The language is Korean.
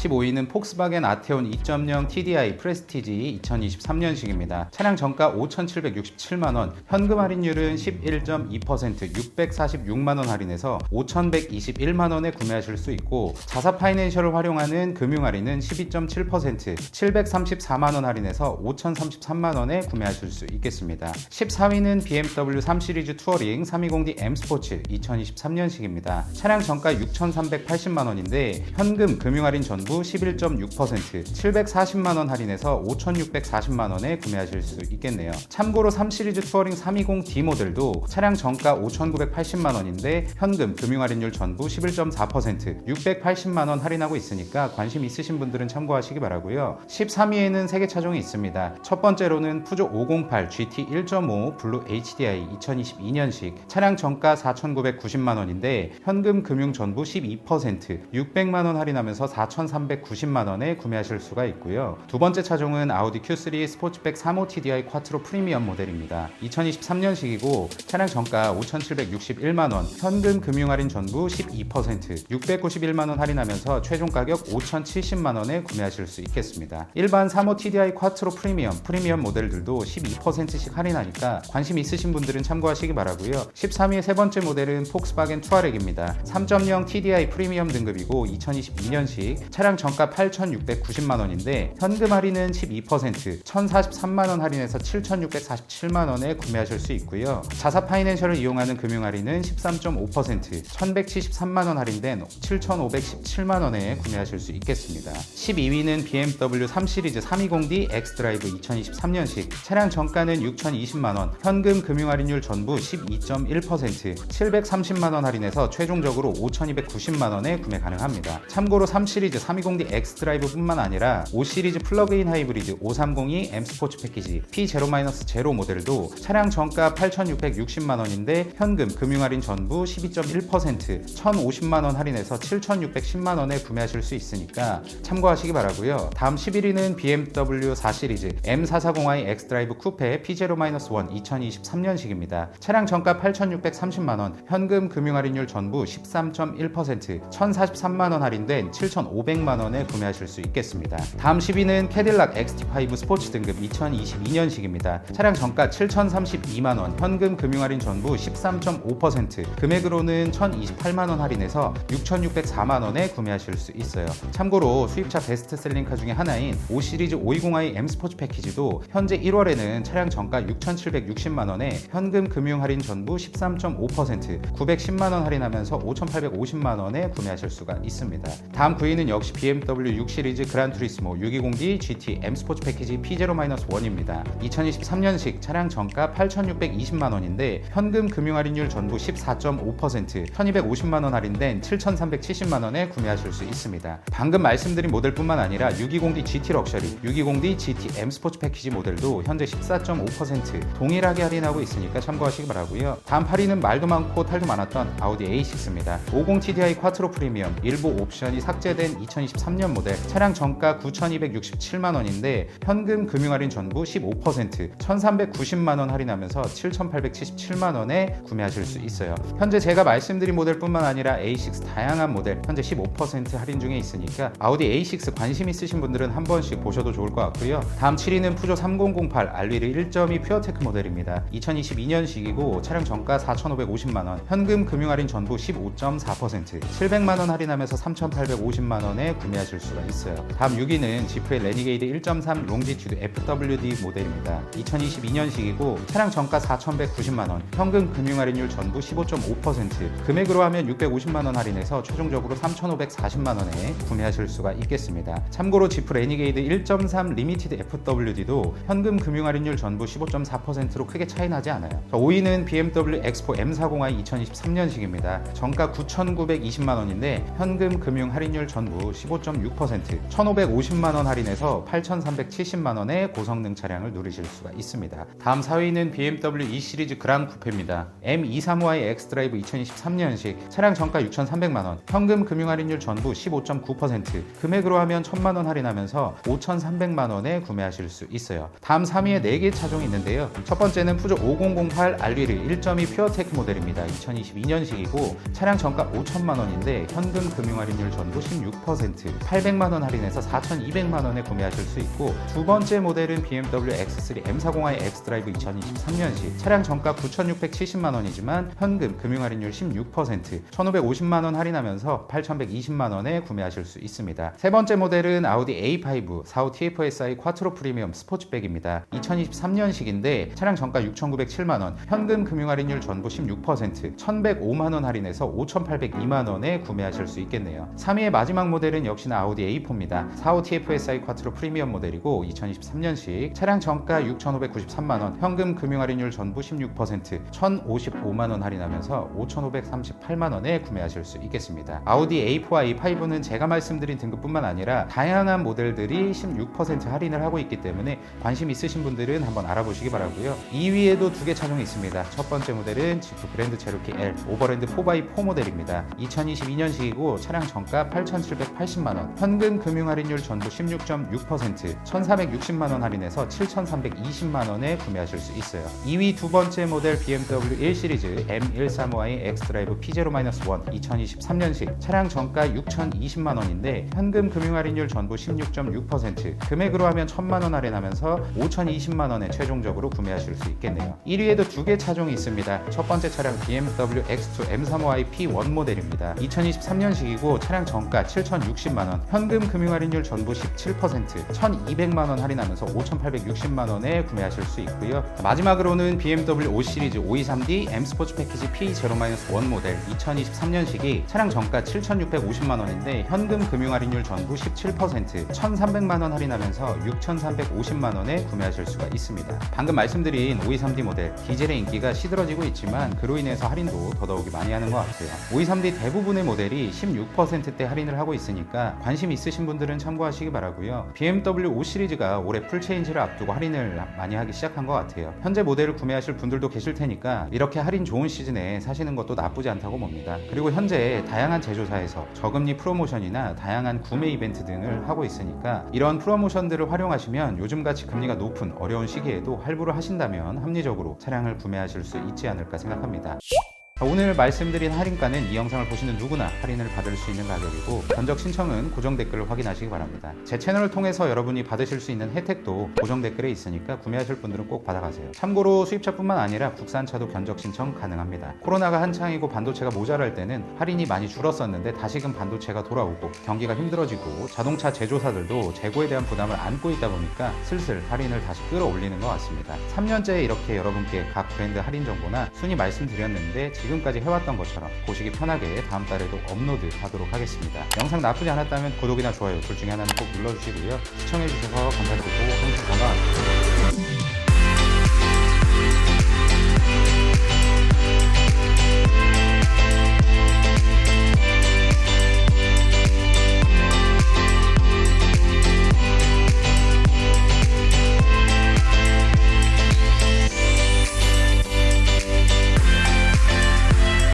15위는 폭스바겐 아테온 2.0 TDI 프레스티지 2023년식입니다. 차량 정가 5,767만 원, 현금 할인율은 11.2% 646만 원 할인해서 5,121만 원에 구매하실 수 있고 자사 파이낸셜을 활용하는 금융 할인은 12.7% 734만 원 할인해서 5,033만 원에 구매하실 수 있겠습니다. 14위는 BMW 3 시리즈 투어링 320D M 스포츠 2023년식입니다. 차량 정가 6,380만 원인데 현금 금융 할인 전부 11.6% 740만 원 할인해서 5,640만 원에 구매하실 수 있겠네요. 참고로 3 시리즈 투어링 320D 모델도 차량 정가 5,980만 원인데 현금 금융 할인율 전부 11.4% 680만 원 할인하고 있으니까 관심 있으신 분들은 참고하시기 바라고요. 13위에는 세개 차종이 있습니다. 첫 번째로는 푸조 508 GT 1.5 블루 HDI 2022년식 차량 정가 4,990만 원인데 현금 금융 전부 12% 600만 원 할인하면서 4,390만 원에 구매하실 수가 있고요. 두 번째 차종은 아우디 Q3 스포츠백 35 TDI 쿼트로 프리미엄 모델입니다. 2023년식이고 차량 정가 5,761만 원, 현금 금융 할인 전부 12% 691만 원 할인하면서 최종 가격 5,070만 원에 구매하실 수 있겠습니다. 일반 35 TDI 쿼트로 프리미엄, 프리미엄 모델들도 12%씩 할인하니까 관심 있으신 분들은 참고하시기 바라고요. 13위의 세 번째 모델은 폭스바겐 투아렉입니다. 3.0 TDI 프리미엄 등급이고 2022년식 차량 시장 정가 8,690만원인데 현금 할인은 12% 1,043만원 할인해서 7,647만원에 구매하실 수 있고요. 자사 파이낸셜을 이용하는 금융 할인은 13.5% 1,173만원 할인된 7,517만원에 구매하실 수 있겠습니다. 12위는 BMW 3시리즈 320D X드라이브 2023년식 차량 정가는 6,020만원 현금 금융 할인율 전부 12.1% 730만원 할인해서 최종적으로 5,290만원에 구매 가능합니다. 참고로 3시리즈 3 5320D X 드라이브뿐만 아니라 5 시리즈 플러그인 하이브리드 530이 M 스포츠 패키지 P0-0 모델도 차량 정가 8,660만 원인데 현금 금융 할인 전부 12.1% 1,050만 원 할인해서 7,610만 원에 구매하실 수 있으니까 참고하시기 바라고요. 다음 11위는 BMW 4 시리즈 M440i X 드라이브 쿠페 P0-1 2023년식입니다. 차량 정가 8,630만 원, 현금 금융 할인율 전부 13.1% 1,043만 원 할인된 7,500만원 원에 구매하실 수 있겠습니다. 다음 10위는 캐딜락 XT5 스포츠 등급 2022년식입니다. 차량 정가 7,032만 원, 현금 금융 할인 전부 13.5% 금액으로는 1,028만 원 할인해서 6,604만 원에 구매하실 수 있어요. 참고로 수입차 베스트셀링카 중에 하나인 5 시리즈 520i M 스포츠 패키지도 현재 1월에는 차량 정가 6,760만 원에 현금 금융 할인 전부 13.5% 910만 원 할인하면서 5,850만 원에 구매하실 수가 있습니다. 다음 9위는 역시 BMW 6 시리즈 그란 투리스모 620D GT M 스포츠 패키지 P0-1입니다. 2023년식 차량 정가 8,620만 원인데 현금 금융 할인율 전부 14.5% 1,250만 원 할인된 7,370만 원에 구매하실 수 있습니다. 방금 말씀드린 모델뿐만 아니라 620D GT 럭셔리, 620D GT M 스포츠 패키지 모델도 현재 14.5% 동일하게 할인하고 있으니까 참고하시기 바라고요. 다음 8위는 말도 많고 탈도 많았던 아우디 A6입니다. 50 TDI 쿼트로 프리미엄 일부 옵션이 삭제된 2023년 모델 차량 정가 9,267만 원인데 현금 금융 할인 전부 15% 1,390만 원 할인하면서 7,877만 원에 구매하실 수 있어요. 현재 제가 말씀드린 모델뿐만 아니라 A6 다양한 모델 현재 15% 할인 중에 있으니까 아우디 A6 관심 있으신 분들은 한 번씩 보셔도 좋을 것 같고요. 다음 7위는 푸조 3008 알리르 1.2 퓨어테크 모델입니다. 2022년식이고 차량 정가 4,550만 원, 현금 금융 할인 전부 15.4% 700만 원 할인하면서 3,850만 원에 구매하실 수가 있어요. 다음 6위는 지프의 레니게이드 1.3 롱지튜드 FWD 모델입니다. 2022년식이고 차량 정가 4,190만 원, 현금 금융 할인율 전부 15.5% 금액으로 하면 650만 원 할인해서 최종적으로 3,540만 원에 구매하실 수가 있겠습니다. 참고로 지프 레니게이드 1.3 리미티드 FWD도 현금 금융 할인율 전부 15.4%로 크게 차이 나지 않아요. 자, 5위는 BMW X4 M40i 2023년식입니다. 정가 9,920만 원인데 현금 금융 할인율 전부 15.6% 1,550만 원 할인해서 8,370만 원의 고성능 차량을 누리실 수가 있습니다. 다음 4위는 BMW 2 시리즈 그랑 쿠페입니다. M235i X드라이브 2023년식 차량 정가 6,300만 원, 현금 금융 할인율 전부 15.9% 금액으로 하면 1,000만 원 할인하면서 5,300만 원에 구매하실 수 있어요. 다음 3위에 4개 차종이 있는데요. 첫 번째는 푸조 5008 알리르 1.2 퓨어테크 모델입니다. 2022년식이고 차량 정가 5천만 원인데 현금 금융 할인율 전부 16% 16% 800만 원 할인해서 4,200만 원에 구매하실 수 있고 두 번째 모델은 BMW X3 M40i X드라이브 2023년식 차량 정가 9,670만 원이지만 현금 금융 할인율 16% 1,550만 원 할인하면서 8,120만 원에 구매하실 수 있습니다. 세 번째 모델은 아우디 A5 45 TFSI 쿼트로 프리미엄 스포츠백입니다. 2023년식인데 차량 정가 6,907만 원, 현금 금융 할인율 전부 16% 1,105만 원 할인해서 5,802만 원에 구매하실 수 있겠네요. 3위의 마지막 모델은 역시나 아우디 A4입니다. 45 TFSI 쿼트로 프리미엄 모델이고 2023년식 차량 정가 6,593만 원, 현금 금융 할인율 전부 16% 1,055만 원 할인하면서 5,538만 원에 구매하실 수 있겠습니다. 아우디 A4와 A5는 제가 말씀드린 등급뿐만 아니라 다양한 모델들이 16% 할인을 하고 있기 때문에 관심 있으신 분들은 한번 알아보시기 바라고요. 2위에도 두 개 차종이 있습니다. 첫 번째 모델은 지프 그랜드 체로키 L 오버랜드 4x4 모델입니다. 2022년식이고 차량 정가 8,780만 원, 현금 금융 할인율 전부 16.6% 1,460만 원 할인해서 7,320만 원에 구매하실 수 있어요. 2위 두 번째 모델 BMW 1 시리즈 M135i X드라이브 P0-1 2023년식 차량 정가 6,020만 원인데 현금 금융 할인율 전부 16.6% 금액으로 하면 1,000만 원 할인하면서 5,020만 원에 최종적으로 구매하실 수 있겠네요. 1위에도 두 개 차종이 있습니다. 첫 번째 차량 BMW X2 M35i P1 모델입니다. 2023년식이고 차량 정가 7,060만 원, 현금 금융 할인율 전부 17%, 1,200만 원 할인하면서 5,860만 원에 구매하실 수 있고요. 마지막으로는 BMW 5 시리즈 523D M 스포츠 패키지 P0-1 모델 2023년식이 차량 정가 7,650만 원인데 현금 금융 할인율 전부 17%, 1,300만 원 할인하면서 6,350만 원에 구매하실 수가 있습니다. 방금 말씀드린 523D 모델 디젤의 인기가 시들어지고 있지만 그로 인해서 할인도 더더욱이 많이 하는 것 같고요. 523D 대부분의 모델이 16%대 할인을 하고 있으니 까 관심 있으신 분들은 참고하시기 바라고요. BMW 5 시리즈가 올해 풀체인지를 앞두고 할인을 많이 하기 시작한 것 같아요. 현재 모델을 구매하실 분들도 계실 테니까 이렇게 할인 좋은 시즌에 사시는 것도 나쁘지 않다고 봅니다. 그리고 현재 다양한 제조사에서 저금리 프로모션이나 다양한 구매 이벤트 등을 하고 있으니까 이런 프로모션들을 활용하시면 요즘같이 금리가 높은 어려운 시기에도 할부를 하신다면 합리적으로 차량을 구매하실 수 있지 않을까 생각합니다. 자, 오늘 말씀드린 할인가는 이 영상을 보시는 누구나 할인을 받을 수 있는 가격이고 견적 신청은 고정 댓글을 확인하시기 바랍니다. 제 채널을 통해서 여러분이 받으실 수 있는 혜택도 고정 댓글에 있으니까 구매하실 분들은 꼭 받아가세요. 참고로 수입차뿐만 아니라 국산차도 견적 신청 가능합니다. 코로나가 한창이고 반도체가 모자랄 때는 할인이 많이 줄었었는데 다시금 반도체가 돌아오고 경기가 힘들어지고 자동차 제조사들도 재고에 대한 부담을 안고 있다 보니까 슬슬 할인을 다시 끌어올리는 것 같습니다. 3년째 이렇게 여러분께 각 브랜드 할인 정보나 순위 말씀드렸는데 지금까지 해왔던 것처럼 보시기 편하게 다음 달에도 업로드 하도록 하겠습니다. 영상 나쁘지 않았다면 구독이나 좋아요 둘 중에 하나는 꼭 눌러주시고요. 시청해주셔서 감사드리고 항상 건강하세요.